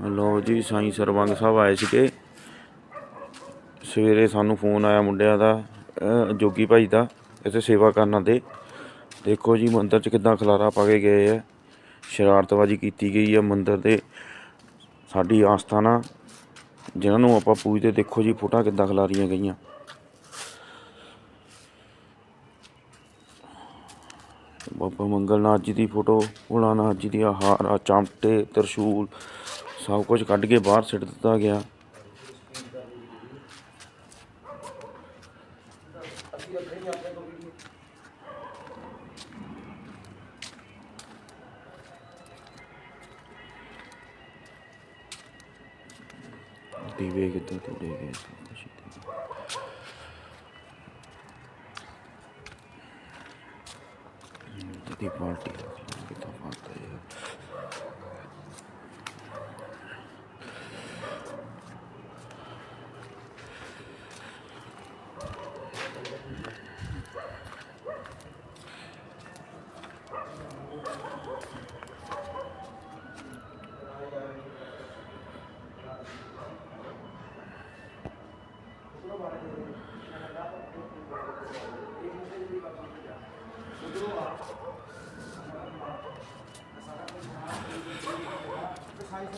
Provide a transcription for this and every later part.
ਲੋ ਜੀ, ਸਾਈ ਸਰਵੰਗ ਸਾਹਿਬ ਆਏ ਸੀਗੇ। ਸਵੇਰੇ ਸਾਨੂੰ ਫੋਨ ਆਇਆ ਮੁੰਡਿਆਂ ਦਾ ਜੋਗੀ ਭਾਈ ਦਾ, ਇੱਥੇ ਸੇਵਾ ਕਰਨ ਦੇ ਦੇਖੋ ਜੀ, ਮੰਦਰ 'ਚ ਕਿੱਦਾਂ ਖਲਾਰਾ ਪਾ ਕੇ ਗਏ ਆ। ਸ਼ਰਾਰਤਬਾਜ਼ੀ ਕੀਤੀ ਗਈ ਹੈ ਮੰਦਰ ਦੇ। ਸਾਡੀ ਆਸਥਾਨਾ ਜਿਨ੍ਹਾਂ ਨੂੰ ਆਪਾਂ ਪੂਜਦੇ, ਦੇਖੋ ਜੀ, ਫੋਟੋਆਂ ਕਿੱਦਾਂ ਖਿਲਾਰੀਆਂ ਗਈਆਂ। ਬਾਬਾ ਮੰਗਲਨਾਥ ਜੀ ਦੀ ਫੋਟੋ, ਭੋਲਾਨਾਥ ਜੀ ਦੀਆਂ ਹਾਰ ਚਾਮਟੇ, ਤਰਸ਼ੂਲ ਸਭ ਕੁਝ ਕੱਢ ਕੇ ਬਾਹਰ ਸਿੱਟ ਦਿੱਤਾ ਗਿਆ ਦੀਵੇ ਕਿੱਦਾਂ ਤੋੜੇ ਗਏ ਸਭ ਕੁਛ ਇੱਥੇ। ਦੀ ਪਾਰਟੀ ਕਿੱਦਾਂ ਪਾਤਾ ਹੈ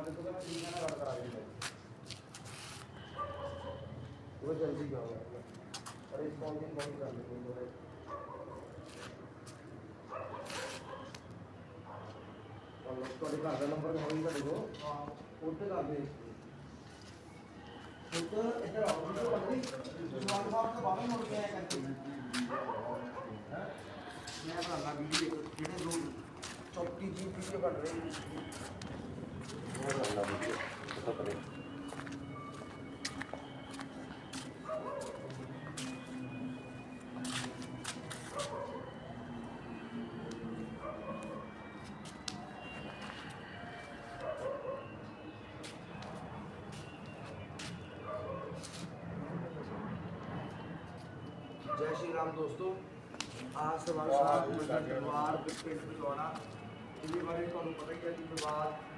ਤੋਂ ਬਾਹਰ ਸਿੱਟਦਾ ਗਿਆ ਸ਼ਨੀ ਉਹ ਜਲਦੀ ਜਾਓ ਰਿਸਪੌਂਸਿੰਗ ਬਹੁਤ ਕਰ ਲੈਂਦੇ ਤੁਹਾਡੇ ਘਰ ਦਾ ਨੰਬਰ ਹੋਈ ਤੁਹਾਡੇ ਕੋਲ ਹਾਂ ਉੱਥੇ ਕਰ ਦੇ ਉੱਧਰ ਇੱਧਰ ਆਓ ਜੀ ਬੰਦੀ ਸੁਆਲ ਸਾਹਿਬ ਤੋਂ ਬਾਹਰ ਮੁੜ ਕੇ ਆਇਆ ਕਰਕੇ ਮੈਂ ਬਣਾਉਣਾ ਵੀਡੀਓ ਜਿਹੜੇ ਦੋ ਚੌਕੀ ਜੀ ਵੀਡੀਓ ਬਣ ਰਹੀ ਹੈ ਮੈਂ ਬਣਾਉਣਾ ਵੀਡੀਓ ਪਤਾ ਕਰੇ ਜੈ ਸ਼੍ਰੀ ਰਾਮ ਦੋਸਤੋ ਆਜ ਸਵਾਲ ਸਾਹਿਬ ਮੰਦਰ ਦਰਬਾਰ ਪਿੰਡ ਪਿਲੌੜਾ ਇਹਦੇ ਬਾਰੇ ਤੁਹਾਨੂੰ ਪਤਾ ਹੀ ਹੈ ਕਿ ਵਿਵਾਦ ਚੱਲ ਰਿਹਾ ਹੈ ਬਾਅਦ ਵਿੱਚ ਮੰਦਰ ਦੇ ਸਾਡੇ ਡੇਰੇ ਦੇ ਸੇਵਾਦਾਰ ਆਉਂਦੇ ਨੇ ਮਸਾਲਾ ਦੀ ਤਰ੍ਹਾਂ ਸੇਵਾ ਕਰਨ ਵਾਸਤੇ ਸ੍ਰੀ ਮੰਦਰ ਅੱਜ ਦੀ ਜਿਹੜੀ ਮੰਦਰ ਆਈ ਮੰਦਰ ਦੇ ਵਿੱਚ ਬਾਬਾ ਸਵਾਲ ਸਾਹਿਬ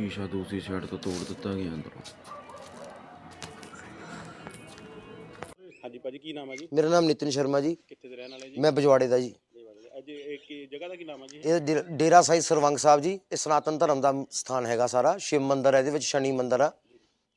ਸ਼ੀਸ਼ਾ ਦੂਸਰੀ ਸਾਈਡ ਤੋਂ ਤੋੜ ਦਿੱਤਾ ਗਿਆ ਅੰਦਰੋਂ। ਹਾਂਜੀ ਭਾਜੀ ਕੀ ਨਾਮ ਹੈ ਜੀ? ਮੇਰਾ ਨਾਮ ਨਿਤਿਨ ਸ਼ਰਮਾ ਜੀ। ਕਿੱਥੇ ਦੇ ਰਹਿਣ ਵਾਲੇ ਜੀ? ਮੈਂ ਬਜਵਾੜੇ ਦਾ ਜੀ। ਅੱਜ ਇਹ ਕੀ ਜਗ੍ਹਾ ਦਾ ਕੀ ਨਾਮ ਹੈ ਜੀ? ਇਹ ਡੇ- ਡੇਰਾ ਸਾਈ ਸਰਵੰਗ ਸਾਹਿਬ ਜੀ। ਇਹ ਸਨਾਤਨ ਧਰਮ ਦਾ ਸਥਾਨ ਹੈਗਾ ਸਾਰਾ। ਸ਼ਿਵ ਮੰਦਿਰ ਹੈ ਇਹਦੇ ਵਿੱਚ ਸ਼ਨੀ ਮੰਦਿਰ ਆ।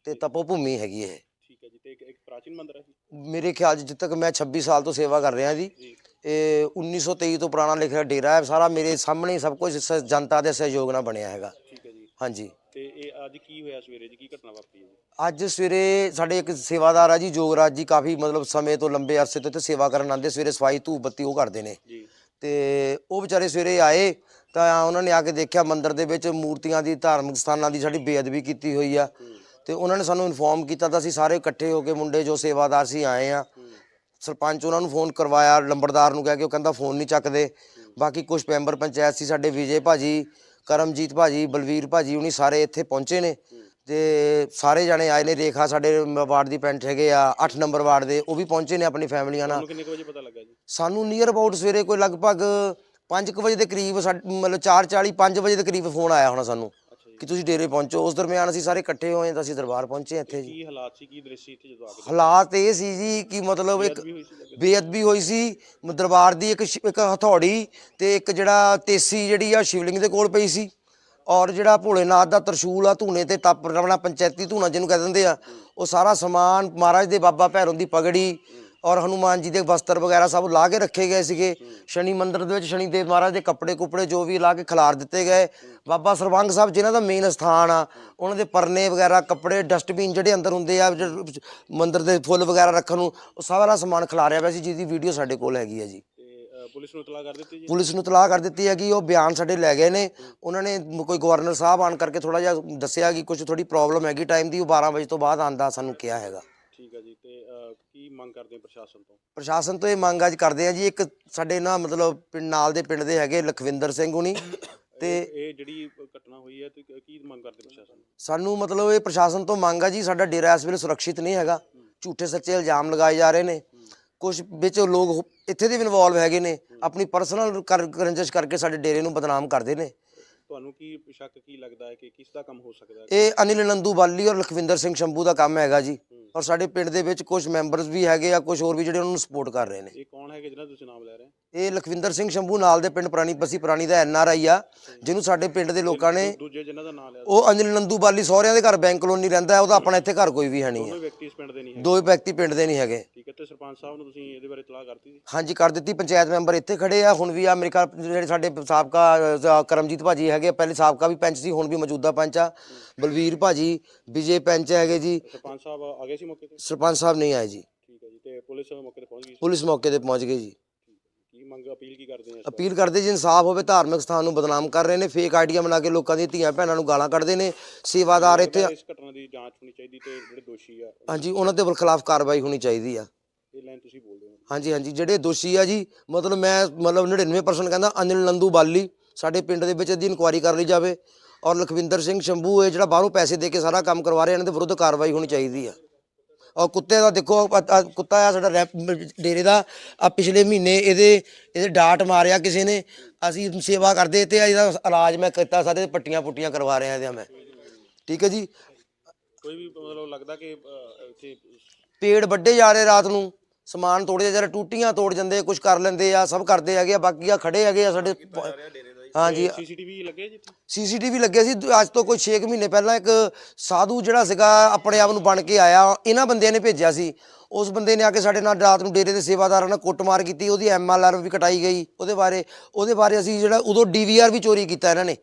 ਤੇ ਤਪੋ ਭੂਮੀ ਹੈਗੀ ਇਹ। ਠੀਕ ਹੈ ਜੀ ਤੇ ਇੱਕ ਇੱਕ ਪ੍ਰਾਚੀਨ ਮੰਦਿਰ ਹੈ ਜੀ? ਮੇਰੇ ਖਿਆਲ 'ਚ ਜਿੱਦ ਤੱਕ ਮੈਂ 26 ਸਾਲ ਤੋਂ ਸੇਵਾ ਕਰ ਰਿਹਾ ਜੀ। ਜੀ। ਇਹ 1923 ਤੋਂ ਪੁਰਾਣਾ ਲਿਖਿਆ ਡੇਰਾ ਹੈ। ਸਾਰਾ ਮੇਰੇ ਸਾਹਮਣੇ ਹੀ ਸਭ ਕੁਝ ਸ- ਜਨਤਾ ਦੇ ਸਹਿਯੋਗ ਨਾਲ ਬਣਿਆ ਹੈਗਾ। ਠੀਕ ਹੈ ਜੀ। ਹਾਂਜੀ। ਤੇ ਇਹ ਅੱਜ ਕੀ ਹੋਇਆ ਸਵੇਰੇ ਜੀ? ਕੀ ਘਟਨਾ ਵਾਪਰੀ ਹੈ ਜੀ? ਅੱਜ ਸਵੇਰੇ ਸਾਡੇ ਇੱਕ ਸੇਵਾਦਾਰ ਆ ਜੀ ਜੋਗਰਾਜ ਜੀ ਕਾਫੀ ਮਤਲਬ ਸਮੇਂ ਤੋਂ ਲੰਬੇ ਅਰਸੇ ਤੋਂ ਇੱਥੇ ਸੇਵਾ ਕਰਨ ਆਉਂਦੇ ਸਵੇਰੇ ਸਫ਼ਾਈ ਧੂਪ ਬੱਤੀ ਉਹ ਕਰਦੇ ਨੇ। ਜੀ। ਤੇ ਉਹ ਵਿਚਾਰੇ ਸਵੇਰੇ ਆਏ ਤਾਂ ਉਹਨਾਂ ਨੇ ਆ ਕੇ ਦੇਖਿਆ ਮੰਦਿਰ ਦੇ ਵਿੱਚ ਮੂਰਤੀਆਂ ਦੀ ਧਾਰਮਿਕ ਸਥਾਨਾਂ ਦੀ ਸਾਡੀ ਬੇਅਦਬੀ ਕੀਤੀ ਹੋਈ ਆ। ਤੇ ਉਹਨਾਂ ਨੇ ਸਾਨੂੰ ਇਨਫੋਰਮ ਕੀਤਾ ਤਾਂ ਅਸੀਂ ਸਾਰੇ ਇਕੱਠੇ ਹੋ ਕੇ ਮੁੰਡੇ ਜੋ ਸੇਵਾਦਾਰ ਸੀ ਆਏ ਆ। ਸਰਪੰਚ ਉਹਨਾਂ ਨੂੰ ਫੋਨ ਕਰਵਾਇਆ ਲੰਬੜਦਾਰ ਨੂੰ ਕਹਿ ਕੇ ਉਹ ਕਹਿੰਦਾ ਫੋਨ ਨਹੀਂ ਚੱਕਦੇ। ਬਾਕੀ ਕੁਝ ਮੈਂਬਰ ਪੰਚਾਇਤ ਸੀ ਸਾਡੇ ਵਿਜੇ ਭਾਜੀ ਕਰਮਜੀਤ ਭਾਜੀ ਬਲਵੀਰ ਭਾਜੀ ਉਹਨੀ ਸਾਰੇ ਇੱਥੇ ਪਹੁੰਚੇ ਨੇ ਤੇ ਸਾਰੇ ਜਾਣੇ ਆਏ ਨੇ। ਰੇਖਾ ਸਾਡੇ ਵਾਰਡ ਦੀ ਪੈਂਟ ਹੈਗੇ ਆ 8 ਨੰਬਰ ਵਾਰਡ ਦੇ ਉਹ ਵੀ ਪਹੁੰਚੇ ਨੇ ਆਪਣੀ ਫੈਮਲੀਆਂ ਨਾਲ। ਤੁਹਾਨੂੰ ਕਿੰਨੇ ਕੁ ਵਜੇ ਪਤਾ ਲੱਗਾ ਜੀ? ਸਾਨੂੰ ਨੀਅਰ ਅਬਾਊਟ ਸਵੇਰੇ ਕੋਈ ਲਗਭਗ 5 ਵਜੇ ਦੇ ਕਰੀਬ ਮਤਲਬ 4:40 5 ਵਜੇ ਦੇ ਕਰੀਬ ਫੋਨ ਆਇਆ ਹੋਣਾ ਸਾਨੂੰ। ਕਿ ਤੁਸੀਂ ਡੇਰੇ ਪਹੁੰਚੋ। ਉਸ ਦਰਮਿਆਨ ਅਸੀਂ ਸਾਰੇ ਇਕੱਠੇ ਹੋਏ ਤਾਂ ਅਸੀਂ ਦਰਬਾਰ ਪਹੁੰਚੇ ਇੱਥੇ ਜੀ। ਕੀ ਹਾਲਾਤ ਸੀ? ਕੀ ਦ੍ਰਿਸ਼ ਸੀ ਇੱਥੇ ਜਦੋਂ ਆ ਕੇ? ਹਾਲਾਤ ਇਹ ਸੀ ਜੀ ਕਿ ਮਤਲਬ ਇੱਕ ਬੇਅਦਬੀ ਹੋਈ ਸੀ ਦਰਬਾਰ ਦੀ ਇੱਕ ਸ਼ਿ- ਇੱਕ ਹਥੌੜੀ ਤੇ ਇੱਕ ਜਿਹੜਾ ਤੇਸੀ ਜਿਹੜੀ ਆ ਸ਼ਿਵਲਿੰਗ ਦੇ ਕੋਲ ਪਈ ਸੀ। ਔਰ ਜਿਹੜਾ ਭੋਲੇਨਾਥ ਦਾ ਤਰਸ਼ੂਲ ਆ ਧੂਨੇ ਤੇ ਟੱਪ ਰਵਣਾ ਪੰਚਾਇਤੀ ਧੂਣਾ ਜਿਹਨੂੰ ਕਹਿ ਦਿੰਦੇ ਆ ਉਹ ਸਾਰਾ ਸਮਾਨ ਮਹਾਰਾਜ ਦੇ ਬਾਬਾ ਭੈਰੋਂ ਦੀ ਪਗੜੀ ਔਰ ਹਨੂਮਾਨ ਜੀ ਦੇ ਵਸਤਰ ਵਗੈਰਾ ਸਭ ਲਾ ਕੇ ਰੱਖੇ ਗਏ ਸੀਗੇ। ਸ਼ਨੀ ਮੰਦਿਰ ਦੇ ਵਿੱਚ ਸ਼ਨੀ ਦੇਵ ਮਹਾਰਾਜ ਦੇ ਕੱਪੜੇ ਕੁਪੜੇ ਜੋ ਵੀ ਲਾ ਕੇ ਖਿਲਾਰ ਦਿੱਤੇ ਗਏ। ਬਾਬਾ ਸਰਵੰਗ ਸਾਹਿਬ ਜਿਨ੍ਹਾਂ ਦਾ ਮੇਨ ਸਥਾਨ ਆ ਉਹਨਾਂ ਦੇ ਪਰਨੇ ਵਗੈਰਾ ਕੱਪੜੇ ਡਸਟਬਿਨ ਜਿਹੜੇ ਅੰਦਰ ਹੁੰਦੇ ਆ ਮੰਦਿਰ ਦੇ ਫੁੱਲ ਵਗੈਰਾ ਰੱਖਣ ਨੂੰ ਉਹ ਸਾਰਾ ਸਮਾਨ ਖਿਲਾਰਿਆ ਪਿਆ ਸੀ ਜਿਹਦੀ ਵੀਡੀਓ ਸਾਡੇ ਕੋਲ ਹੈਗੀ ਹੈ ਜੀ। ਪੁਲਿਸ ਨੂੰ ਇਤਲਾਹ ਕਰ ਦਿੱਤੀ ਜੀ? ਪੁਲਿਸ ਨੂੰ ਤਲਾਹ ਕਰ ਦਿੱਤੀ ਹੈ ਕਿ ਉਹ ਬਿਆਨ ਸਾਡੇ ਲੈ ਗਏ ਨੇ। ਉਹਨਾਂ ਨੇ ਕੋਈ ਗਵਰਨਰ ਸਾਹਿਬ ਆਣ ਕਰਕੇ ਥੋੜਾ ਜਿਹਾ ਦੱਸਿਆ ਕਿ ਕੁਝ ਥੋੜੀ ਪ੍ਰੋਬਲਮ ਹੈਗੀ ਟਾਈਮ ਦੀ ਉਹ 12 ਵਜੇ ਤੋਂ ਬਾਅਦ ਆਂਦਾ ਸਾਨੂੰ ਕਿਹਾ ਹੈਗਾ। ਠੀਕ ਹੈ ਜੀ ਤੇ ਕੀ ਮੰਗ ਕਰਦੇ ਹੋ ਪ੍ਰਸ਼ਾਸਨ ਤੋਂ? ਪ੍ਰਸ਼ਾਸਨ ਤੋਂ ਇਹ ਮੰਗ ਅੱਜ ਕਰਦੇ ਆ ਜੀ ਇੱਕ ਸਾਡੇ ਨਾ ਮਤਲਬ ਪਿੰਡ ਨਾਲ ਦੇ ਪਿੰਡ ਦੇ ਹੈਗੇ ਲਖਵਿੰਦਰ ਸਿੰਘ ਹੁਣੀ ਤੇ ਇਹ ਜਿਹੜੀ ਘਟਨਾ ਹੋਈ ਹੈ ਤੇ ਕੀ ਮੰਗ ਕਰਦੇ ਪ੍ਰਸ਼ਾਸਨ ਤੋਂ? ਸਾਨੂੰ ਮਤਲਬ ਇਹ ਪ੍ਰਸ਼ਾਸਨ ਤੋਂ ਮੰਗ ਆ ਜੀ ਸਾਡਾ ਡੇਰਾ ਇਸ ਵੇਲੇ ਸੁਰੱਖਿਅਤ ਨਹੀਂ ਹੈਗਾ। ਝੂਠੇ ਸੱਚੇ ਇਲਜ਼ਾਮ ਲਗਾਏ ਜਾ ਰਹੇ ਨੇ। ਕੁਝ ਵਿੱਚ ਲੋਕ ਹੋ- ਇੱਥੇ ਦੇ ਵੀ ਇਨਵੋਲਵ ਹੈਗੇ ਨੇ ਆਪਣੀ ਪਰਸਨਲ ਰੰਜਿਸ਼ ਕਰਕੇ ਸਾਡੇ ਡੇਰੇ ਨੂੰ ਬਦਨਾਮ ਕਰਦੇ ਨੇ। ਤੁਹਾਨੂੰ ਕੀ ਸ਼ੱਕ ਕੀ ਲੱਗਦਾ ਹੈ ਕਿ ਕਿਸ ਦਾ ਕੰਮ ਹੋ ਸਕਦਾ ਹੈ? ਇਹ ਅਨਿਲ ਨੰਦੂ ਬਾਲੀ ਔਰ ਲਖਵਿੰਦਰ ਸਿੰਘ ਸ਼ੰਭੂ ਦਾ ਕੰਮ ਹੈਗਾ ਜੀ। ਔਰ ਸਾਡੇ ਪਿੰਡ ਦੇ ਵਿੱਚ ਕੁਝ ਮੈਂਬਰਸ ਵੀ ਹੈਗੇ ਆ ਕੁਝ ਹੋਰ ਵੀ ਜਿਹੜੇ ਉਹਨਾਂ ਨੂੰ ਸਪੋਰਟ ਕਰ ਰਹੇ ਨੇ। ਇਹ ਕੌਣ ਹੈਗੇ ਜਿਹਨਾਂ ਤੁਸੀਂ ਨਾਮ ਲੈ ਰਹੇ ਇਹ ਲਖਵਿੰਦਰ ਸਿੰਘ ਸ਼ੰਭੂ ਨਾਲ ਦੇ ਪਿੰਡ ਪੁਰਾਣੀ ਬਸੀ ਪੁਰਾਣੀ ਦਾ ਐਨ ਆਰ ਆਈ ਆ ਜਿਹਨੂੰ ਸਾਡੇ ਪਿੰਡ ਦੇ ਲੋਕਾਂ ਨੇ ਦੂਜੇ ਜਿਹਨਾਂ ਦਾ ਨਾਮ ਲਿਆ ਉਹ ਅਨਿਲ ਨੰਦੂ ਬਾਲੀ ਸਹੁਰਿਆਂ ਦੇ ਘਰ ਬੈਂਕ ਕਲੋਨੀ ਰਹਿੰਦਾ ਹੈ ਉਹਦਾ ਆਪਣਾ ਇੱਥੇ ਘਰ ਕੋਈ ਵੀ ਹੈ ਨਹੀਂ ਦੋਨੋਂ ਹੈ ਵਿਅਕਤੀ ਇਸ ਪਿੰਡ ਦੇ ਨਹੀਂ ਹੈ ਦੋ ਹੀ ਵਿਅਕਤੀ ਪਿੰਡ ਦੇ ਨਹੀਂ ਹੈਗੇ। ਠੀਕ ਹੈ ਤੇ ਸਰਪੰਚ ਸਾਹਿਬ ਨੂੰ ਤੁਸੀਂ ਇਹਦੇ ਬਾਰੇ ਇਤਲਾਹ ਕਰਤੀ ਸੀ? ਹਾਂਜੀ ਕਰ ਦਿੱਤੀ। ਪੰਚਾਇਤ ਮੈਂਬਰ ਇੱਥੇ ਖੜੇ ਆ। ਹੁਣ ਵੀ ਆ ਮੇਰੇ ਖਿਆਲ ਜਿਹੜੇ ਸਾਡੇ ਸਾਬਕਾ ਕਰਮਜੀਤ ਭਾਜੀ ਹੈਗੇ ਆ, ਪਹਿਲੇ ਸਾਬਕਾ ਵੀ ਪੰਚ ਸੀ ਹੁਣ ਵੀ ਮੌਜੂਦਾ ਪੰਚ ਆ। ਬਲਵੀਰ ਭਾਜੀ ਵਿਜੇ ਪੰਚ ਹੈਗੇ ਜੀ। ਸਰਪੰਚ ਸਾਹਿਬ ਆ ਗਏ ਸੀ ਮੌਕੇ ਤੇ? ਸਰਪੰਚ ਸਾਹਿਬ ਨਹੀਂ ਆਏ ਜੀ। ਠੀਕ ਹੈ ਜੀ ਤੇ ਪੁਲਿਸ ਮੌਕੇ ਤੇ ਪਹੁੰਚ ਗਈ ਸੀ? ਪੁਲਿਸ ਮੌਕੇ ਤੇ ਪਹੁੰਚ ਗਈ ਜੀ। ਕੀ ਮੰਗ ਅਪੀਲ ਕੀ ਕਰਦੇ ਆ ਇਸ ਅਪੀਲ ਕਰਦੇ ਜੀ ਇਨਸਾਫ ਹੋਵੇ ਧਾਰਮਿਕ ਸਥਾਨ ਨੂੰ ਬਦਨਾਮ ਕਰ ਰਹੇ ਨੇ ਫੇਕ ਆਈਡੀਆਂ ਬਣਾ ਕੇ ਲੋਕਾਂ ਦੀਆਂ ਧੀਆਂ ਭੈਣਾਂ ਨੂੰ ਗਾਲਾਂ ਕੱਢਦੇ ਨੇ ਸੇਵਾਦਾਰ ਇੱਥੇ? ਇਸ ਘਟਨਾ ਦੀ ਜਾਂਚ ਹੋਣੀ ਚਾਹੀਦੀ ਤੇ ਜਿਹੜੇ ਦੋਸ਼ੀ ਆ ਹਾਂਜੀ ਉਹਨਾਂ ਦੇ ਖਿਲਾਫ ਕਾਰਵਾਈ ਹੋਣੀ ਚਾਹੀਦੀ ਆ। ਇਹ ਲਾਈਨ ਤੁਸੀਂ ਬੋਲਦੇ ਹੋ। ਹਾਂਜੀ ਹਾਂਜੀ ਜਿਹੜੇ ਦੋਸ਼ੀ ਆ ਜੀ ਮਤਲਬ ਮੈਂ ਮਤਲਬ 99% ਕਹਿੰਦਾ ਅਨਿਲ ਨੰਦੂ ਬਾਲੀ ਸਾਡੇ ਪਿੰਡ ਦੇ ਵਿੱਚ ਇਹਦੀ ਇਨਕੁਆਇਰੀ ਕਰ ਲਈ ਜਾਵੇ ਔਰ ਲਖਵਿੰਦਰ ਸਿੰਘ ਸ਼ੰਭੂ ਇਹ ਜਿਹੜਾ ਬਾਹਰੋਂ ਪੈਸੇ ਦੇ ਕੇ ਸਾਰਾ ਕੰਮ ਕਰਵਾ ਰਿਹਾ ਇਹਨਾਂ ਦੇ ਵਿਰੁੱਧ ਕਾਰਵਾਈ ਹੋਣੀ ਚਾਹੀਦੀ ਆ। ਔਰ ਕੁੱਤੇ ਦਾ ਦੇਖੋ ਕੁੱਤਾ ਆ ਸਾਡਾ ਡੇਰੇ ਦਾ ਆ ਪਿਛਲੇ ਮਹੀਨੇ ਇਹਦੇ ਇਹਦੇ ਡਾਟ ਮਾਰਿਆ ਕਿਸੇ ਨੇ ਅਸੀਂ ਸੇਵਾ ਕਰਦੇ ਤੇ ਇਹਦਾ ਇਲਾਜ ਮੈਂ ਕੀਤਾ ਸਾਰੇ ਪੱਟੀਆਂ ਪੁੱਟੀਆਂ ਕਰਵਾ ਰਿਹਾ ਇਹਦੇ ਮੈਂ। ਠੀਕ ਹੈ ਜੀ? ਕੋਈ ਵੀ ਮਤਲਬ ਲੱਗਦਾ ਕਿ ਇੱਥੇ ਪੇੜ ਵੱਡੇ ਜਾ ਰਹੇ ਰਾਤ ਨੂੰ। ਸਮਾਨ ਤੋੜਦੇ ਜਾ ਰਹੇ ਟੂਟੀਆਂ ਤੋੜ ਜਾਂਦੇ ਕੁਝ ਕਰ ਲੈਂਦੇ ਆ ਸਭ ਕਰਦੇ ਹੈਗੇ ਆ ਬਾਕੀ ਆ ਖੜੇ ਹੈਗੇ ਆ ਸਾਡੇ ਹਾਂਜੀ। ਸੀਸੀਟੀਵੀ ਲੱਗੇ ਜੀ ਸੀਸੀਟੀਵੀ ਲੱਗੇ ਸੀ ਅੱਜ ਤੋਂ ਕੋਈ 6 ਮਹੀਨੇ ਪਹਿਲਾਂ ਇੱਕ ਸਾਧੂ ਜਿਹੜਾ ਸੀਗਾ ਆਪਣੇ ਆਪ ਨੂੰ ਬਣ ਕੇ ਆਇਆ ਇਹਨਾਂ ਬੰਦਿਆਂ ਨੇ ਭੇਜਿਆ ਸੀ। ਉਸ ਬੰਦੇ ਨੇ ਆ ਕੇ ਸਾਡੇ ਨਾਲ ਰਾਤ ਨੂੰ ਡੇਰੇ ਦੇ ਸੇਵਾਦਾਰਾਂ ਨਾਲ ਕੁੱਟਮਾਰ ਕੀਤੀ ਉਹਦੀ ਐਮਐਲਆਰ ਵੀ ਕਟਾਈ ਗਈ ਉਹਦੇ ਬਾਰੇ ਉਹਦੇ ਬਾਰੇ ਅਸੀਂ ਜਿਹੜਾ ਉਦੋਂ ਡੀਵੀਆਰ ਵੀ ਚੋਰੀ ਕੀਤਾ ਇਹਨਾਂ ਨੇ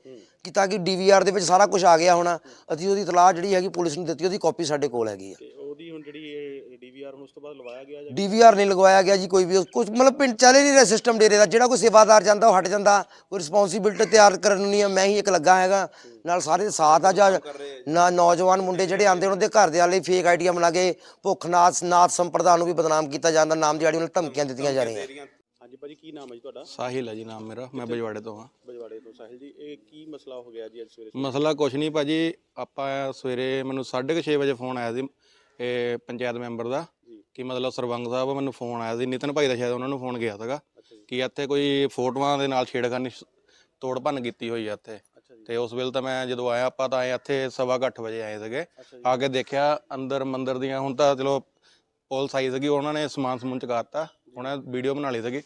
ਕਿ ਤਾਂ ਕਿ ਡੀਵੀਆਰ ਦੇ ਵਿੱਚ ਸਾਰਾ ਕੁਝ ਆ ਗਿਆ ਹੋਣਾ। ਅਸੀਂ ਉਹਦੀ ਇਤਲਾਹ ਜਿਹੜੀ ਹੈਗੀ ਪੁਲਿਸ ਨੂੰ ਦਿੱਤੀ ਉਹਦੀ ਕਾਪੀ ਸਾਡੇ ਕੋਲ ਹੈਗੀ ਆ। ਤੇ ਉਹਦੀ ਹੁਣ ਜਿਹੜੀ ਇਹ ਡੀਵੀਆਰ ਹੁਣ ਉਸ ਤੋਂ ਬਾਅਦ ਲਵਾਇਆ ਗਿਆ ਜਾਂ ਡੀਵੀਆਰ ਨਹੀਂ ਲਗਵਾਇਆ ਗਿਆ ਜੀ ਕੋਈ ਵੀ ਕੁਝ ਮਤਲਬ ਪਿੰਡ ਚੱਲੇ ਨਹੀਂ ਰਿਹਾ ਸਿਸਟਮ ਡੇਰੇ ਦਾ ਜਿਹੜਾ ਕੋਈ ਸੇਵਾਦਾਰ ਜਾਂਦਾ ਉਹ ਹਟ ਜਾਂਦਾ ਕੋਈ ਰਿਸਪੌਂਸਿਬਿਲਟੀ ਤਿਆਰ ਕਰਨ ਨੂੰ ਨਹੀਂ ਆ ਮੈਂ ਹੀ ਇੱਕ ਲੱਗਾ ਹੈਗਾ ਨਾਲ ਸਾਰੇ ਦੇ ਸਾਥ ਆ ਜਾਂ ਨਾ ਨੌਜਵਾਨ ਮੁੰਡੇ ਜਿਹੜੇ ਆਂਦੇ ਉਹਨਾਂ ਦੇ ਘਰ ਦੇ ਵਾਲੇ ਫੇਕ ਆਈਡੀਆਂ ਬਣਾ ਕੇ ਭੁੱਖਨਾਥ ਨਾਥ ਸੰਪਰਦਾ ਨੂੰ ਵੀ ਬਦਨਾਮ ਕੀਤਾ ਜਾਂਦਾ ਨਾਮ ਦਿਹਾੜੀ ਨੂੰ ਧਮਕੀਆਂ ਦਿੱਤੀਆਂ ਜਾ ਰਹੀਆਂ। ਹਾਂਜੀ ਭਾਜੀ ਕੀ ਨਾਮ ਹੈ ਜੀ ਤੁਹਾਡਾ? ਸਾਹਿਲ ਹੈ ਜੀ ਨਾਮ ਮੇਰਾ ਮੈਂ ਬਜਵਾੜੇ ਤੋਂ ਹਾਂ। ਬਜਵਾੜੇ ਤੋਂ ਸਾਹਿਲ ਜੀ ਇਹ ਕੀ ਮਸਲਾ ਹੋ ਗਿਆ ਜੀ ਅੱਜ ਸਵੇਰੇ? ਮਸਲਾ ਕੁਛ ਨਹੀਂ ਭਾਜੀ ਆਪਾਂ ਸਵੇਰੇ ਮੈਨੂੰ 6:30 ਵਜੇ ਫੋਨ ਆਇਆ ਸੀ ਇਹ ਪੰਚਾਇਤ ਮੈਂਬਰ ਦਾ ਕਿ ਮਤਲਬ ਸਰਵੰਗ ਸਾਹਿਬ ਮੈਨੂੰ ਫੋਨ ਆਇਆ ਸੀ ਨਿਤਨ ਭਾਈ ਦਾ ਸ਼ਾਇਦ ਉਹਨਾਂ ਨੂੰ ਫੋਨ ਗਿਆ ਸੀਗਾ ਕਿ ਇੱਥੇ ਕੋਈ ਫੋਟੋਆਂ ਦੇ ਨਾਲ ਛੇੜਖਾਨੀ ਸ਼- ਤੋੜ ਭੰਨ ਕੀਤੀ ਹੋਈ ਆ ਇੱਥੇ। ਤੇ ਉਸ ਵੇਲੇ ਤਾਂ ਮੈਂ ਜਦੋਂ ਆਇਆ ਆਪਾਂ ਤਾਂ ਆਏ ਇੱਥੇ ਸਵਾ ਕੁ ਅੱਠ ਵਜੇ ਆਏ ਸੀਗੇ। ਆ ਕੇ ਦੇਖਿਆ ਅੰਦਰ ਮੰਦਿਰ ਦੀਆਂ ਹੁਣ ਤਾਂ ਚਲੋ ਪੁਲਿਸ ਆਈ ਸੀਗੀ ਉਹਨਾਂ ਨੇ ਸਮਾਨ ਸਮੂਨ ਚਕਾਤਾ ਉਹਨਾਂ ਵੀਡੀਓ ਬਣਾ ਲਈ ਸੀਗੀ।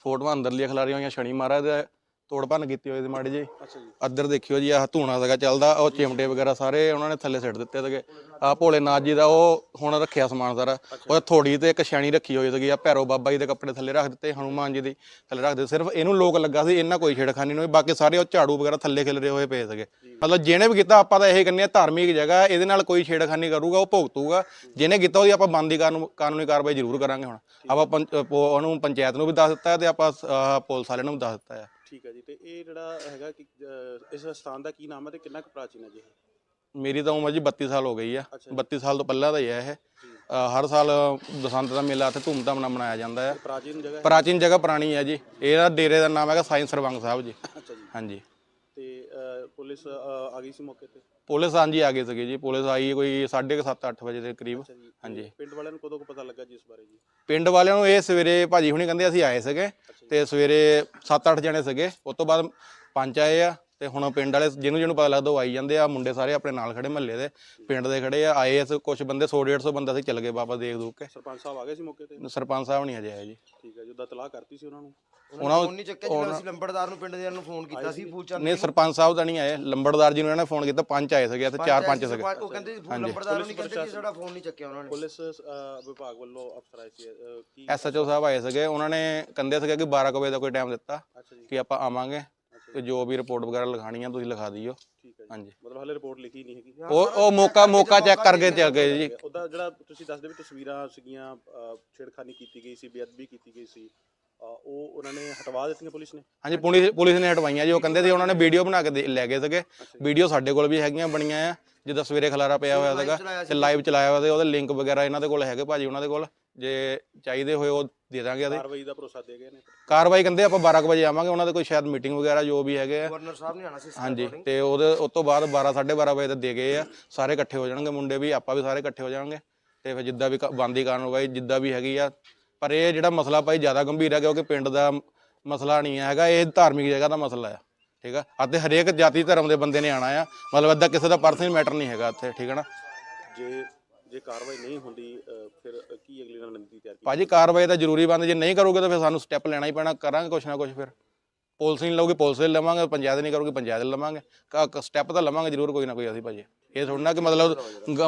ਫੋਟੋਆਂ ਅੰਦਰਲੀਆਂ ਖਿਲਾਰੀਆਂ ਹੋਈਆਂ ਸ਼ਨੀ ਮਹਾਰਾਜ ਦੇ ਤੋੜ ਭੰਨ ਕੀਤੀ ਹੋਈ ਸੀ ਮਾੜੀ ਜੀ ਅੱਛਾ ਜੀ। ਅੱਧਰ ਦੇਖਿਓ ਜੀ ਆਹ ਧੂਣਾ ਸੀਗਾ ਚੱਲਦਾ ਉਹ ਚਿਮਟੇ ਵਗੈਰਾ ਸਾਰੇ ਉਹਨਾਂ ਨੇ ਥੱਲੇ ਸਿੱਟ ਦਿੱਤੇ ਸੀਗੇ। ਆ ਭੋਲੇਨਾਥ ਜੀ ਦਾ ਉਹ ਹੁਣ ਰੱਖਿਆ ਸਮਾਨ ਸਾਰਾ। ਉਹ ਥੋੜੀ ਤੇ ਇੱਕ ਛਾਣੀ ਰੱਖੀ ਹੋਈ ਸੀਗੀ ਆ ਭੈਰੋ ਬਾਬਾ ਜੀ ਦੇ ਕੱਪੜੇ ਥੱਲੇ ਰੱਖ ਦਿੱਤੇ ਹਨੂਮਾਨ ਜੀ ਦੀ ਥੱਲੇ ਰੱਖ ਦਿੱਤੇ। ਸਿਰਫ ਇਹਨੂੰ ਲੋਕ ਲੱਗਾ ਸੀ ਇਹਨਾਂ ਕੋਈ ਛੇੜਖਾਨੀ ਨਹੀਂ ਬਾਕੀ ਸਾਰੇ ਉਹ ਝਾੜੂ ਵਗੈਰਾ ਥੱਲੇ ਖਿਲਰੇ ਹੋਏ ਪਏ ਸੀਗੇ। ਮਤਲਬ ਜਿਹਨੇ ਵੀ ਕੀਤਾ ਆਪਾਂ ਤਾਂ ਇਹ ਕਹਿੰਦੇ ਆ ਧਾਰਮਿਕ ਜਗ੍ਹਾ ਇਹਦੇ ਨਾਲ ਕੋਈ ਛੇੜਖਾਨੀ ਕਰੂਗਾ ਉਹ ਭੁਗਤੂਗਾ। ਜਿਹਨੇ ਕੀਤਾ ਉਹਦੀ ਆਪਾਂ ਬੰਦੀ ਕਾਨੂੰਨ ਕਾਰਵਾਈ ਜ਼ਰੂਰ ਕਰਾਂਗੇ ਹੁਣ। ਆਪਾਂ ਉਹਨੂੰ ਪੰਚਾਇਤ ਨੂੰ ਵੀ ਦੱਸ ਦਿੱਤਾ ਤੇ ਆਪਾਂ ਪੁਲਿਸ ਵਾਲਿਆਂ ਨੂੰ ਵੀ ਦੱਸ ਦਿੱਤਾ ਹੈ। ਠੀਕ ਹੈ ਜੀ। ਤੇ ਇਹ ਜਿਹੜਾ ਹੈਗਾ ਕਿ ਇਸ ਸਥਾਨ ਦਾ ਕੀ ਨਾਮ ਹੈ ਤੇ ਕਿੰਨਾ ਕੁ ਪ੍ਰਾਚੀਨ ਹੈ ਜੀ ਇਹ? ਮੇਰੀ ਤਾਂ ਉਮਰ ਜੀ 32 ਸਾਲ ਹੋ ਗਈ ਆ। ਅੱਛਾ ਜੀ। 32 ਸਾਲ ਤੋਂ ਪਹਿਲਾਂ ਦਾ ਹੀ ਹੈ ਇਹ। ਅ, ਹਰ ਸਾਲ ਬਸੰਤ ਦਾ ਮੇਲਾ ਇੱਥੇ ਧੂਮਧਾਮ ਨਾਲ ਮਨਾਇਆ ਜਾਂਦਾ ਹੈ ਪ੍ਰਾਚੀਨ ਜਗ੍ਹਾ ਹੈ? ਪ੍ਰਾਚੀਨ ਜਗ੍ਹਾ ਪੁਰਾਣੀ ਹੈ ਜੀ। ਇਹਦਾ ਡੇਰੇ ਦਾ ਨਾਮ ਹੈਗਾ ਸਾਈਂ ਸਰਵੰਗ ਸਾਹਿਬ ਜੀ। ਅੱਛਾ ਜੀ। ਹਾਂਜੀ। ਪੁਲਿਸ ਅ, ਆ ਗਈ ਸੀ ਮੌਕੇ ਤੇ? ਪੁਲਿਸ ਹਾਂਜੀ ਆ ਗਈ ਸੀਗੀ ਜੀ। ਪੁਲਿਸ ਆਈ ਕੋਈ 7:30 8 ਵਜੇ ਦੇ ਕਰੀਬ। ਅੱਛਾ ਜੀ। ਹਾਂਜੀ। ਪਿੰਡ ਵਾਲਿਆਂ ਨੂੰ ਕਦੋਂ ਕੁ ਪਤਾ ਲੱਗਾ ਜੀ ਇਸ ਬਾਰੇ ਜੀ? ਪਿੰਡ ਵਾਲਿਆਂ ਨੂੰ ਇਹ ਸਵੇਰੇ ਭਾਜੀ ਹੁਣੀ ਕਹਿੰਦੇ ਅਸੀਂ ਆਏ ਸੀਗੇ ਤੇ ਸਵੇਰੇ 7-8 ਜਣੇ ਸੀਗੇ। ਉਸ ਤੋਂ ਬਾਅਦ ਪੰਜ ਆਏ ਆ ਤੇ ਹੁਣ ਪਿੰਡ ਵਾਲੇ ਜਿਹਨੂੰ ਜਿਹਨੂੰ ਪਤਾ ਲੱਗਦਾ ਉਹ ਆਈ ਜਾਂਦੇ ਆ। ਮੁੰਡੇ ਸਾਰੇ ਆਪਣੇ ਨਾਲ ਖੜੇ ਮਹੱਲੇ ਦੇ ਪਿੰਡ ਦੇ ਖੜੇ ਆ। ਆਏ ਇਸ ਕੁਝ ਬੰਦੇ 100 150 ਬੰਦਾ ਸੀ ਚੱਲ ਗਏ ਬਾਬਾ ਦੇਖ ਦੂਕ ਕੇ। ਸਰਪੰਚ ਸਾਹਿਬ ਆ ਗਏ ਸੀ ਮੌਕੇ ਤੇ? ਸਰਪੰਚ ਸਾਹਿਬ ਨਹੀਂ ਅਜੇ ਆਏ ਜੀ। ਠੀਕ ਹੈ ਜੀ ਉਹਦਾ ਤਲਾਹ ਕਰਤੀ ਸੀ ਉਹਨਾਂ ਨੂੰ? ਉਹਨਾਂ ਫੋਨ ਨਹੀਂ ਚੱਕਿਆ ਜਦੋਂ ਅਸੀਂ ਲੰਬੜਦਾਰ ਨੂੰ ਪਿੰਡ ਦੇ ਨੂੰ ਫੋਨ ਕੀਤਾ ਸੀ ਫੂਲਚੰਦ ਨੇ ਸਰਪੰਚ ਸਾਹਿਬ ਤਾਂ ਨਹੀਂ ਆਏ। ਲੰਬੜਦਾਰ ਜੀ ਨੂੰ ਇਹਨਾਂ ਨੇ ਫੋਨ ਕੀਤਾ ਪੰਜ ਆਏ ਸੀਗੇ ਤੇ ਚਾਰ ਪੰਜ ਸੀਗੇ। ਉਹ ਕਹਿੰਦੇ ਸੀ ਫੋਨ ਲੰਬੜਦਾਰ ਨਹੀਂ ਕਹਿੰਦੇ ਕਿ ਸਾਡਾ ਫੋਨ ਨਹੀਂ ਚੱਕਿਆ ਉਹਨਾਂ ਨੇ। ਪੁਲਿਸ ਵਿਭਾਗ ਵੱਲੋਂ ਅਫਸਰ ਆਏ ਸੀ ਕੀ ਐਸਐਚਓ ਸਾਹਿਬ ਆਏ ਸੀਗੇ ਉਹਨਾਂ ਨੇ ਕਹਿੰਦੇ ਸੀਗੇ ਕਿ 12 ਕੁ ਵਜੇ ਦਾ ਕੋਈ ਟਾਈਮ ਦਿੱਤਾ ਕਿ ਆਪਾਂ ਆਵਾਂਗੇ ਤੇ ਜੋ ਵੀ ਰਿਪੋਰਟ ਵਗੈਰਾ ਲਿਖਾਣੀ ਆ ਤੁਸੀਂ ਲਿਖਾ ਦਿਓ। ਹਾਂਜੀ। ਮਤਲਬ ਹਲੇ ਰਿਪੋਰਟ ਲਿਖੀ ਨਹੀਂ ਹੈਗੀ। ਉਹ ਉਹ ਮੌਕਾ ਮੌਕਾ ਚੈੱਕ ਕਰਕੇ ਚੱਲ ਗਏ ਜੀ। ਉਹਦਾ ਜਿਹੜਾ ਤੁਸੀਂ ਦੱਸਦੇ ਵੀ ਤਸਵੀਰਾਂ ਸੀਗੀਆਂ ਛੇੜਖਾਨੀ ਕੀਤੀ ਗਈ ਸੀ ਬੇਅਦਬੀ ਕੀਤੀ ਗਈ ਸੀ। ਉਹ ਉਹਨਾਂ ਨੇ ਹਟਵਾ ਦਿੱਤੀਆਂ ਪੁਲਿਸ ਨੇ? ਹਾਂਜੀ ਪੁਲਿਸ ਪੁਲਿਸ ਨੇ ਹਟਵਾਈਆਂ ਜੀ। ਉਹ ਕਹਿੰਦੇ ਸੀ ਉਹਨਾਂ ਨੇ ਵੀਡੀਓ ਬਣਾ ਕੇ ਦੇ- ਲੈ ਗਏ ਸੀਗੇ। ਵੀਡੀਓ ਸਾਡੇ ਕੋਲ ਵੀ ਹੈਗੀਆਂ ਬਣੀਆਂ ਆ। ਜਿੱਦਾਂ ਸਵੇਰੇ ਖਲਾਰਾ ਪਿਆ ਹੋਇਆ ਸੀਗਾ ਤੇ ਲਾਈਵ ਚਲਾਇਆ ਹੋਇਆ ਤੇ ਉਹਦੇ ਲਿੰਕ ਵਗੈਰਾ ਇਹਨਾਂ ਦੇ ਕੋਲ ਹੈਗੇ ਭਾਜੀ ਉਹਨਾਂ ਦੇ ਕੋਲ। ਜੇ ਚਾਹੀਦੇ ਹੋਏ ਉਹ ਦੇ ਦਾਂਗੇ ਉਹਦੇ। ਕਾਰਵਾਈ ਦਾ ਭਰੋਸਾ ਦੇ ਗਏ ਨੇ। ਕਾਰਵਾਈ ਕਹਿੰਦੇ ਆਪਾਂ 12 ਕੁ ਵਜੇ ਆਵਾਂਗੇ ਉਹਨਾਂ ਦੇ ਕੋਈ ਸ਼ਾਇਦ ਮੀਟਿੰਗ ਵਗੈਰਾ ਜੋ ਵੀ ਹੈਗੇ ਆ। ਗਵਰਨਰ ਸਾਹਿਬ ਨੇ ਆਣਾ ਸੀ ਹਾਂਜੀ ਤੇ ਉਹਦੇ ਉਸ ਤੋਂ ਬਾਅਦ 12 12:30 ਵਜੇ ਤੱਕ ਦੇ ਗਏ ਆ। ਸਾਰੇ ਇਕੱਠੇ ਹੋ ਜਾਣਗੇ ਮੁੰਡੇ ਵੀ ਆਪਾਂ ਵੀ ਸਾਰੇ ਇਕੱਠੇ ਹੋ ਜਾਣਗੇ ਤੇ ਫਿਰ ਜਿੱਦਾਂ ਵੀ ਬੰਦੀ ਕਾਰਵਾਈ ਜਿੱਦਾਂ ਵੀ ਹੈਗੀ ਆ ਪਰ ਇਹ ਜਿਹੜਾ ਮਸਲਾ ਭਾਈ ਜ਼ਿਆਦਾ ਗੰਭੀਰ ਹੈ ਕਿਉਂਕਿ ਪਿੰਡ ਦਾ ਮਸਲਾ ਨਹੀਂ ਹੈਗਾ ਇਹ ਧਾਰਮਿਕ ਜਗ੍ਹਾ ਦਾ ਮਸਲਾ ਆ ਠੀਕ ਆ? ਅਤੇ ਹਰੇਕ ਜਾਤੀ ਧਰਮ ਦੇ ਬੰਦੇ ਨੇ ਆਣਾ ਆ ਮਤਲਬ ਏਦਾਂ ਕਿਸੇ ਦਾ ਪਰਸਨਲ ਮੈਟਰ ਨਹੀਂ ਹੈਗਾ ਇੱਥੇ ਠੀਕ ਹੈ ਨਾ? ਜੇ ਜੇ ਕਾਰਵਾਈ ਨਹੀਂ ਹੁੰਦੀ ਫਿਰ ਕੀ ਅਗਲੀ ਰਣਨੀਤੀ ਤਿਆਰ ਕੀਤੀ ਭਾਜੀ ਕਾਰਵਾਈ ਤਾਂ ਜ਼ਰੂਰੀ ਬੰਦ ਜੇ ਨਹੀਂ ਕਰੋਗੇ ਤਾਂ ਫਿਰ ਸਾਨੂੰ ਸਟੈਪ ਲੈਣਾ ਹੀ ਪੈਣਾ ਕਰਾਂਗੇ ਕੁਛ ਨਾ ਕੁਛ ਫਿਰ। ਪੁਲਿਸ ਨਹੀਂ ਲਊਗੀ ਪੁਲਿਸ ਦੇ ਲਵਾਂਗੇ ਪੰਚਾਇਤ ਨਹੀਂ ਕਰੂਗੀ ਪੰਚਾਇਤ ਦੇ ਲਵਾਂਗੇ। ਸਟੈਪ ਤਾਂ ਲਵਾਂਗੇ ਜ਼ਰੂਰ ਕੋਈ ਨਾ ਕੋਈ ਅਸੀਂ ਭਾਜੀ। ਇਹ ਥੋੜ੍ਹਾ ਕਿ ਮਤਲਬ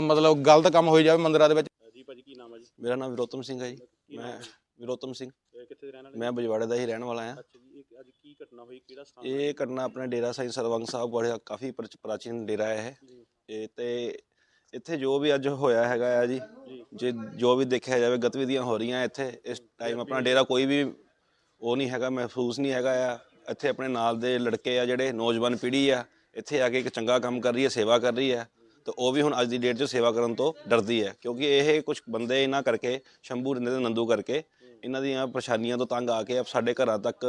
ਮਤਲਬ ਗਲਤ ਕੰਮ ਹੋਈ ਜਾਵੇ ਮੰਦਿਰਾਂ ਦੇ ਵਿੱਚ। ਜੀ ਭਾਜੀ ਕੀ ਨਾਮ ਹੈ ਜੀ? ਮੇਰਾ ਨਾਮ ਵਿਰੋਤਮ ਸਿੰਘ ਹੈ ਜੀ। ਮੈਂ ਵਿਰੋਤਮ ਸਿੰਘ। ਇਹ ਕਿੱਥੇ ਦੇ ਰਹਿਣ ਵਾਲੇ? ਮੈਂ ਬਜਵਾੜੇ ਦਾ ਹੀ ਰਹਿਣ ਵਾਲਾ ਹਾਂ। ਅੱਛਾ ਜੀ ਇਹ ਅੱਜ ਕੀ ਘਟਨਾ ਹੋਈ? ਕਿਹੜਾ ਸਥਾਨ ਇਹ ਘਟਨਾ ਆਪਣੇ ਡੇਰਾ ਸਾਈਂ ਸਰਵੰਗ ਸਾਹਿਬ ਬੜਾ ਕਾਫੀ ਪ੍ਰਾਚ- ਪ੍ਰਾਚੀਨ ਡੇਰਾ ਹੈ ਜੀ। ਇਹ ਤੇ ਇੱਥੇ ਜੋ ਵੀ ਅੱਜ ਹੋਇਆ ਹੈਗਾ ਆ ਜੀ ਜੇ। ਜੋ ਵੀ ਦੇਖਿਆ ਜਾਵੇ ਗਤੀਵਿਧੀਆਂ ਹੋ ਰਹੀਆਂ ਇੱਥੇ ਇਸ ਟਾਈਮ ਆਪਣਾ ਡੇਰਾ ਕੋਈ ਵੀ ਉਹ ਨਹੀਂ ਹੈਗਾ ਮਹਿਫੂਜ਼ ਨਹੀਂ ਹੈਗਾ ਆ। ਇੱਥੇ ਆਪਣੇ ਨਾਲ ਦੇ ਲੜਕੇ ਆ ਜਿਹੜੇ ਨੌਜਵਾਨ ਪੀੜ੍ਹੀ ਆ ਇੱਥੇ ਆ ਕੇ ਇੱਕ ਚੰਗਾ ਕੰਮ ਕਰ ਰਹੀ ਹੈ ਸੇਵਾ ਕਰ ਰਹੀ ਹੈ। ਤੇ ਉਹ ਵੀ ਹੁਣ ਅੱਜ ਦੀ ਡੇਟ 'ਚ ਸੇਵਾ ਕਰਨ ਤੋਂ ਡਰਦੀ ਹੈ, ਕਿਉਂਕਿ ਇਹ ਕੁਝ ਬੰਦੇ ਇਹਨਾਂ ਕਰਕੇ, ਸ਼ੰਭੂ ਰਿੰਦੇ ਤੇ ਨੰਦੂ ਕਰਕੇ, ਇਹਨਾਂ ਦੀਆਂ ਪਰੇਸ਼ਾਨੀਆਂ ਤੋਂ ਤੰਗ ਆ ਕੇ ਸਾਡੇ ਘਰਾਂ ਤੱਕ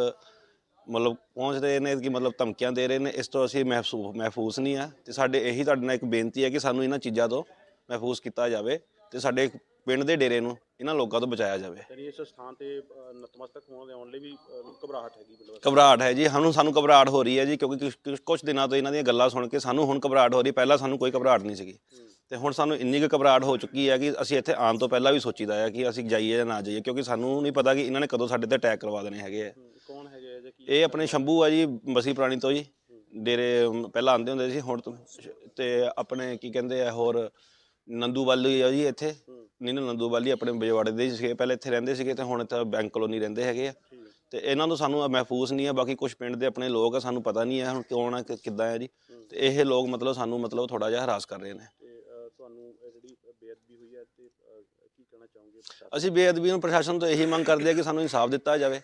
ਮਤਲਬ ਪਹੁੰਚ ਰਹੇ ਨੇ, ਕਿ ਮਤਲਬ ਧਮਕੀਆਂ ਦੇ ਰਹੇ ਨੇ, ਇਸ ਤੋਂ ਅਸੀਂ ਮਹਿਫੂਜ਼ ਮਹਿਫੂਜ਼ ਨਹੀਂ ਆ ਤੇ ਸਾਡੇ ਇਹੀ ਤੁਹਾਡੇ ਨਾਲ ਇੱਕ ਬੇਨਤੀ ਹੈ ਕਿ ਸਾਨੂੰ ਇਹਨਾਂ ਚੀਜ਼ਾਂ ਤੋਂ ਮਹਿਫੂਜ਼ ਕੀਤਾ ਜਾਵੇ ਤੇ ਸਾਡੇ ਪਿੰਡ ਦੇ ਡੇਰੇ ਨੂੰ ਇਹਨਾਂ ਲੋਕਾਂ ਤੋਂ ਬਚਾਇਆ ਜਾਵੇ। ਯਾਨੀ ਇਸ ਸਥਾਨ ਤੇ ਨਤਮਸਤਕ ਹੋਣ ਦੇ ਆਉਣ ਲਈ ਵੀ ਘਬਰਾਹਟ ਹੈਗੀ ਮਤਲਬ ਘਬਰਾਹਟ ਹੈ ਜੀ। ਸਾਨੂੰ ਸਾਨੂੰ ਘਬਰਾਹਟ ਹੋ ਰਹੀ ਹੈ ਜੀ ਕਿਉਂਕਿ ਕੁਝ ਦਿਨਾਂ ਤੋਂ ਇਹਨਾਂ ਦੀਆਂ ਗੱਲਾਂ ਸੁਣ ਕੇ ਸਾਨੂੰ ਹੁਣ ਘਬਰਾਹਟ ਹੋ ਰਹੀ। ਪਹਿਲਾਂ ਸਾਨੂੰ ਕੋਈ ਘਬਰਾਹਟ ਨਹੀਂ ਸੀਗੀ। ਤੇ ਹੁਣ ਸਾਨੂੰ ਇੰਨੀ ਕੁ ਘਬਰਾਹਟ ਹੋ ਚੁੱਕੀ ਹੈ ਕਿ ਅਸੀਂ ਇੱਥੇ ਆਉਣ ਤੋਂ ਪਹਿਲਾਂ ਵੀ ਸੋਚੀਦਾ ਹੈ ਕਿ ਅਸੀਂ ਜਾਈਏ ਜਾਂ ਨਾ ਜਾਈਏ ਕਿਉਂਕਿ ਸਾਨੂੰ ਨਹੀਂ ਪਤਾ ਕਿ ਇਹਨਾਂ ਨੇ ਕਦੋਂ ਸਾਡੇ ਤੇ ਅਟੈਕ ਕਰਵਾ ਦੇਣੇ ਹੈਗੇ ਆ। ਕੌਣ ਹੈਗੇ ਆ ਜਾਂ ਕੀ ਇਹ ਆਪਣੇ ਸ਼ੰਭੂ ਆ ਜੀ ਬਸੀ ਪ੍ਰਾਣੀ ਤੋਂ ਜੀ। ਡੇਰੇ ਅਮ, ਪਹਿਲਾਂ ਆਉਂਦੇ ਹੁੰਦੇ ਸੀ ਹੁਣ ਤੋਂ ਤੇ ਆਪਣੇ ਕੀ ਕਹਿੰਦੇ ਆ ਹੋਰ ਨੰਦੂ ਵਾਲੀ ਆ ਜੀ ਇੱਥੇ। ਨਹੀਂ ਨਾ ਨੰਦੂ ਵਾਲੀ ਆਪਣੇ ਬਜਵਾੜੇ ਦੇ ਹੀ ਸੀਗੇ। ਪਹਿਲਾਂ ਇੱਥੇ ਰਹਿੰਦੇ ਸੀਗੇ ਤੇ ਹੁਣ ਇੱਥੇ ਬੈਂਕ ਕਲੋਨੀ ਰਹਿੰਦੇ ਹੈਗੇ ਆ। ਤੇ ਇਹਨਾਂ ਨੂੰ ਸਾਨੂੰ ਮਹਿਫੂਜ਼ ਨਹੀਂ ਆ। ਬਾਕੀ ਕੁਝ ਪਿੰਡ ਦੇ ਆਪਣੇ ਲੋਕ ਆ ਸਾਨੂੰ ਪਤਾ ਨਹੀਂ ਹੈ ਹੁਣ ਕੌਣ ਆ ਕਿ- ਕਿੱਦਾਂ ਆ ਜੀ। ਤੇ ਇਹ ਲੋਕ ਮਤਲਬ ਸਾਨੂੰ ਮਤਲਬ ਥੋੜਾ ਜਿਹਾ ਹਰਾਸ ਕਰ ਰਹੇ ਨੇ। ਤੇ ਅਹ, ਤੁਹਾਨੂੰ ਇਹ ਜਿਹੜੀ ਬੇਅਦਬੀ ਹੋਈ ਹੈ ਤੇ ਅਹ, ਕੀ ਕਹਿਣਾ ਚਾਹੋਗੇ? ਪ੍ਰਸ਼ਾਸਨ ਅਸੀਂ ਬੇਅਦਬੀ ਨੂੰ ਪ੍ਰਸ਼ਾਸਨ ਤੋਂ ਇਹੀ ਮੰਗ ਕਰਦੇ ਆ ਕਿ ਸਾਨੂੰ ਇਨਸਾਫ ਦਿੱਤਾ ਜਾਵੇ।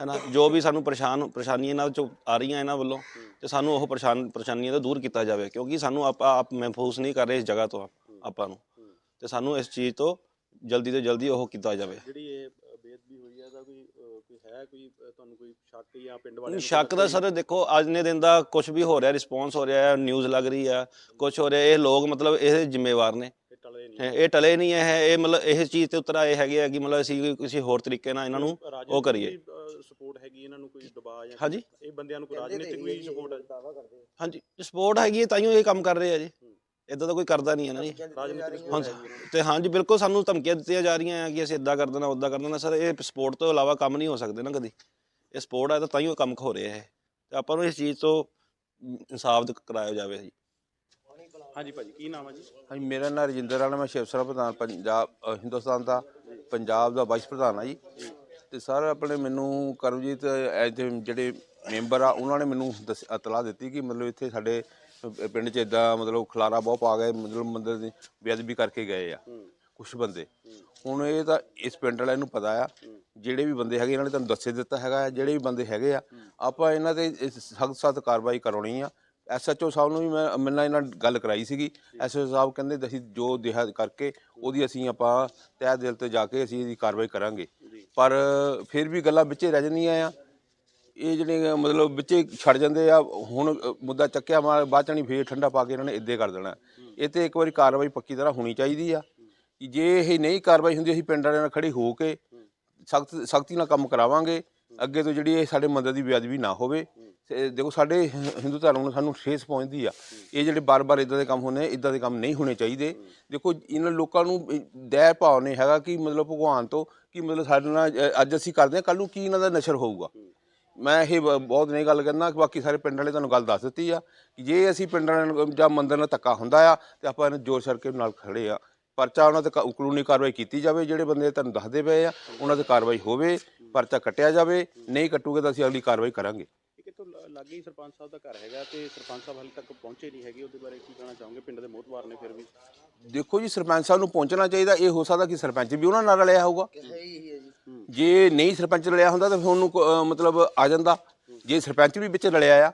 ਹੈਨਾ ਜੋ ਵੀ ਸਾਨੂੰ ਪਰੇਸ਼ਾਨ ਪਰੇਸ਼ਾਨੀਆਂ ਨਾਲ ਚੋਂ ਆ ਰਹੀਆਂ ਇਹਨਾਂ ਵੱਲੋਂ ਤੇ ਸਾਨੂੰ ਉਹ ਪਰੇਸ਼ਾਨ ਪਰੇਸ਼ਾਨੀਆਂ ਤੋਂ ਦੂਰ ਕੀਤਾ ਜਾਵੇ। ਕਿਉਂਕਿ ਸਾਨੂੰ ਆਪਾਂ ਆਪ ਮਹਿਫੂਜ਼ ਨਹੀਂ ਕਰ ਰਹੇ ਇਸ ਜਗ੍ਹਾ ਤੋਂ ਆਪ- ਨੂੰ। ਤੇ ਸਾਨੂੰ ਇਸ ਚੀਜ਼ ਤੋਂ ਜਲਦੀ ਤੋਂ ਜਲਦੀ ਉਹ ਕੀਤਾ ਜਾਵੇ। ਜਿਹੜੀ ਇਹ ਅਹ, ਬੇਅਦਬੀ ਹੋਈ ਹੈ ਇਹਦਾ ਕੋਈ ਅਹ, ਕੋਈ ਹੈ ਕੋਈ ਅਹ, ਤੁਹਾਨੂੰ ਕੋਈ ਸ਼ੱਕ ਜਾਂ ਪਿੰਡ ਵਾਲਿਆਂ ਨੂੰ ਸ਼ੱਕ ਦਾ ਸਰ ਦੇਖੋ ਅੱਜ ਦੇ ਦਿਨ ਦਾ ਕੁਝ ਵੀ ਹੋ ਰਿਹਾ ਰਿਸਪੌਂਸ ਹੋ ਰਿਹਾ ਹੈ ਨਿਊਜ਼ ਲੱਗ ਰਹੀ ਆ ਕੁਝ ਹੋ ਰਿਹਾ ਇਹ ਲੋਕ ਮਤਲਬ ਇਹ ਜ਼ਿੰਮੇਵਾਰ ਨੇ। ਇਹ ਟਲੇ ਨਹੀਂ ਇਹ ਇਹ ਟਲੇ ਨਹੀਂ ਹੈ ਇਹ ਮਤਲਬ ਇਹ ਚੀਜ਼ ਤੇ ਉਤਰ ਆਏ ਹੈਗੇ ਆ ਕਿ ਮਤਲਬ ਅਸੀਂ ਕਿਸੇ ਹੋਰ ਤਰੀਕੇ ਨਾਲ ਇਹਨਾਂ ਨੂੰ ਉਹ ਕਰੀਏ। ਸਪੋਰਟ ਹੈਗੀ ਇਹਨਾਂ ਨੂੰ ਕੋਈ ਦਬਾਅ ਜਾਂ ਹਾਂਜੀ। ਇਹ ਬੰਦਿਆਂ ਨੂੰ ਕੋਈ ਰਾਜਨੀਤਿਕ ਵੀ ਸਪੋਰਟ ਹਾਂਜੀ ਸਪੋਰਟ ਹੈਗੀ ਹੈ ਤਾਈਓ ਇਹ ਕੰਮ ਕਰ ਰਹੇ ਆ ਜੀ। ਇਦਾਂ ਤਾਂ ਕੋਈ ਕਰਦਾ ਨਹੀਂ ਹੈ ਨਾ ਜੀ। ਹਾਂ ਇਹਨਾਂ ਤੇ ਹਾਂਜੀ ਬਿਲਕੁਲ ਸਾਨੂੰ ਧਮਕੀਆਂ ਦਿੱਤੀਆਂ ਜਾ ਰਹੀਆਂ ਆ ਕਿ ਅਸੀਂ ਇਦਾਂ ਕਰ ਦੇਣਾ ਉਦਾਂ ਕਰ ਦੇਣਾ। ਸਰ ਇਹ ਸਪੋਰਟ ਤੋਂ ਇਲਾਵਾ ਕੰਮ ਨਹੀਂ ਹੋ ਸਕਦੇ ਨਾ ਕਦੀ। ਇਹ ਸਪੋਰਟ ਹੈ ਤਾਂ ਤਾਈਓ ਕੰਮ ਹੋ ਰਿਹਾ ਹੈ। ਤੇ ਆਪਾਂ ਨੂੰ ਇਸ ਚੀਜ਼ ਤੋਂ ਇਨਸਾਫ ਦਿ- ਕਰਾਇਆ ਜਾਵੇ ਜੀ। ਹਾਂਜੀ ਭਾਜੀ ਕੀ ਨਾਮ ਹੈ ਜੀ? ਹਾਂਜੀ ਮੇਰਾ ਨਾਮ ਰਜਿੰਦਰ ਰਾਣਾ ਮੈਂ ਸ਼ਿਵ ਸੈਨਾ ਪ੍ਰਧਾਨ ਪੰਜਾਬ ਅ, ਹਿੰਦੁਸਤਾਨ ਦਾ ਪੰਜਾਬ ਦਾ ਵਾਈਸ ਪ੍ਰਧਾਨ ਆ ਜੀ। ਤੇ ਸਰ ਆਪਣੇ ਮੈਨੂੰ ਕਰਮਜੀਤ ਐਜ ਦੇ ਜਿਹੜੇ ਮੈਂਬਰ ਆ ਉਹਨਾਂ ਨੇ ਮੈਨੂੰ ਦੱਸ ਇਤਲਾਹ ਦਿੱਤੀ ਕਿ ਮਤਲਬ ਇੱਥੇ ਸਾਡੇ ਪਿੰਡ 'ਚ ਇਦਾਂ ਮਤਲਬ ਖਲਾਰਾ ਬਹੁਤ ਪਾ ਗਏ ਮਤਲਬ ਮੰਦਰ ਦੀ ਬੇਅਦਬੀ ਕਰਕੇ ਗਏ ਆ। ਕੁਝ ਬੰਦੇ। ਹੁਣ ਇਹ ਤਾਂ ਇਸ ਪਿੰਡ ਵਾਲਿਆਂ ਨੂੰ ਪਤਾ ਆ ਜਿਹੜੇ ਵੀ ਬੰਦੇ ਹੈਗੇ ਇਹਨਾਂ ਨੇ ਤੁਹਾਨੂੰ ਦੱਸੇ ਦਿੱਤਾ ਹੈਗਾ ਆ, ਜਿਹੜੇ ਵੀ ਬੰਦੇ ਹੈਗੇ ਆ ਆਪਾਂ ਇਹਨਾਂ ਤੇ ਸਖਤ ਸਖਤ ਕਾਰਵਾਈ ਕਰਾਉਣੀ ਆ। ਐਸਐਚਓ ਸਾਹਿਬ ਨੂੰ ਵੀ ਮੈਂ ਮੇਰੇ ਨਾਲ ਇਹਨਾਂ ਗੱਲ ਕਰਾਈ ਸੀਗੀ। ਐਸਐਚਓ ਸਾਹਿਬ ਕਹਿੰਦੇ ਅਸੀਂ ਜੋ ਦਿਹਾ ਕਰਕੇ ਉਹਦੀ ਅਸੀਂ ਆਪਾਂ ਤਹਿ ਦਿਲ ਤੇ ਜਾ ਕੇ ਅਸੀਂ ਇਹਦੀ ਕਾਰਵਾਈ ਕਰਾਂਗੇ। ਪਰ ਫਿਰ ਵੀ ਗੱਲਾਂ ਵਿੱਚੇ ਰਹਿ ਜਾਂਦੀਆਂ ਆ। ਇਹ ਜਿਹੜੇ, ਮਤਲਬ ਵਿੱਚੇ ਛੱਡ ਜਾਂਦੇ ਆ, ਹੁਣ ਮੁੱਦਾ ਚੱਕਿਆ ਮਾਰ ਬਾਅਦ ਚਣੀ ਫੇਰ ਠੰਡਾ ਪਾ ਕੇ ਇਹਨਾਂ ਨੇ ਇੱਦੇ ਕਰ ਦੇਣਾ। ਇਹ ਤੇ ਇੱਕ ਵਾਰੀ ਕਾਰਵਾਈ ਪੱਕੀ ਤਰ੍ਹਾਂ ਹੋਣੀ ਚਾਹੀਦੀ ਆ। ਕਿ ਜੇ ਇਹ ਨਹੀਂ ਕਾਰਵਾਈ ਹੁੰਦੀ, ਅਸੀਂ ਪਿੰਡ ਵਾਲਿਆਂ ਨਾਲ ਖੜੀ ਹੋ ਕੇ ਸਖਤ, ਸਖਤੀ ਨਾਲ ਕੰਮ ਕਰਾਵਾਂਗੇ। ਅੱਗੇ ਤੋਂ ਜਿਹੜੀ ਇਹ ਸਾਡੇ ਮੰਦਰ ਦੀ ਬੇਅਦਬੀ ਨਾ ਹੋਵੇ। ਦੇਖੋ, ਸਾਡੇ ਹਿੰਦੂ ਧਰਮ ਨੂੰ ਸਾਨੂੰ ਠੇਸ ਪਹੁੰਚਦੀ ਆ। ਇਹ ਜਿਹੜੇ ਬਾਰ-ਬਾਰ ਇਦਾਂ ਦੇ ਕੰਮ ਹੁੰਦੇ ਇਦਾਂ ਦੇ ਕੰਮ ਨਹੀਂ ਹੋਣੇ ਚਾਹੀਦੇ। ਦੇਖੋ, ਇਹਨਾਂ ਲੋਕਾਂ ਨੂੰ ਇਹ ਦਇਆ ਭਾਵ ਨਹੀਂ ਹੈਗਾ ਕਿ ਮਤਲਬ ਭਗਵਾਨ ਤੋਂ, ਕਿ ਮਤਲਬ ਸਾਡੇ ਨਾਲ ਅੱਜ ਅਸੀਂ ਕਰਦੇ ਹਾਂ ਕੱਲ ਨੂੰ ਕੀ ਇਹਨਾਂ ਦਾ ਨਸ਼ਰ ਹੋਊਗਾ? ਮੈਂ ਇਹ ਬ- ਬਹੁਤ ਨਹੀਂ ਗੱਲ ਕਰਨਾ ਬਾਕੀ ਸਾਰੇ ਪਿੰਡ ਵਾਲੇ ਤੁਹਾਨੂੰ ਗੱਲ ਦੱਸ ਦਿੱਤੀ ਆ ਕਿ ਜੇ ਅਸੀਂ ਪਿੰਡ ਵਾਲਿਆਂ ਨੂੰ ਜਾਂ ਮੰਦਰ ਨਾਲ ਧੱਕਾ ਹੁੰਦਾ ਆ ਤੇ ਆਪਾਂ ਇਹਨੂੰ ਜੋਰ ਸਰ ਕੇ ਨਾਲ ਖੜੇ ਆ। ਪਰਚਾ ਉਹਨਾਂ ਤੇ ਕ- ਕਾਨੂੰਨੀ ਕਾਰਵਾਈ ਕੀਤੀ ਜਾਵੇ, ਜਿਹੜੇ ਬੰਦੇ ਤੁਹਾਨੂੰ ਦੱਸਦੇ ਪਏ ਆ, ਉਹਨਾਂ ਤੇ ਕਾਰਵਾਈ ਹੋਵੇ, ਪਰਚਾ ਕੱਟਿਆ ਜਾਵੇ, ਨਹੀਂ ਕੱਟੂਗੇ ਤਾਂ ਅਸੀਂ ਅਗਲੀ ਕਾਰਵਾਈ ਕਰਾਂਗੇ। ਇਹ ਕਿਤੋਂ ਲੱਗੇ ਹੀ ਸਰਪੰਚ ਸਾਹਿਬ ਦਾ ਘਰ ਹੈਗਾ ਤੇ ਸਰਪੰਚ ਸਾਹਿਬ ਹਾਲੇ ਤੱਕ ਪਹੁੰਚੇ ਨਹੀਂ ਹੈਗੇ, ਉਹਦੇ ਬਾਰੇ ਕੀ ਕਹਿਣਾ ਚਾਹੋਗੇ? ਪਿੰਡ ਦੇ ਮੋਹਤਵਾਰ ਨੇ ਫਿਰ ਵੀ। ਦੇਖੋ ਜੀ ਸਰਪੰਚ ਸਾਹਿਬ ਨੂੰ ਪਹੁੰਚਣਾ ਚਾਹੀਦਾ ਇਹ ਹੋ ਸਕਦਾ ਕਿ ਸਰਪੰਚ ਵੀ ਉਹਨਾਂ ਨਾਲ ਰਲਿਆ ਹੋਊਗਾ। ਜੇ ਨਹੀਂ ਸਰਪੰਚ ਰਲਿਆ ਹੁੰਦਾ ਤਾਂ ਫਿਰ ਉਹਨੂੰ ਕੋ- ਅਹ ਮਤਲਬ ਆ ਜਾਂਦਾ। ਜੇ ਸਰਪੰਚ ਵੀ ਵਿੱਚ ਰਲਿਆ ਆ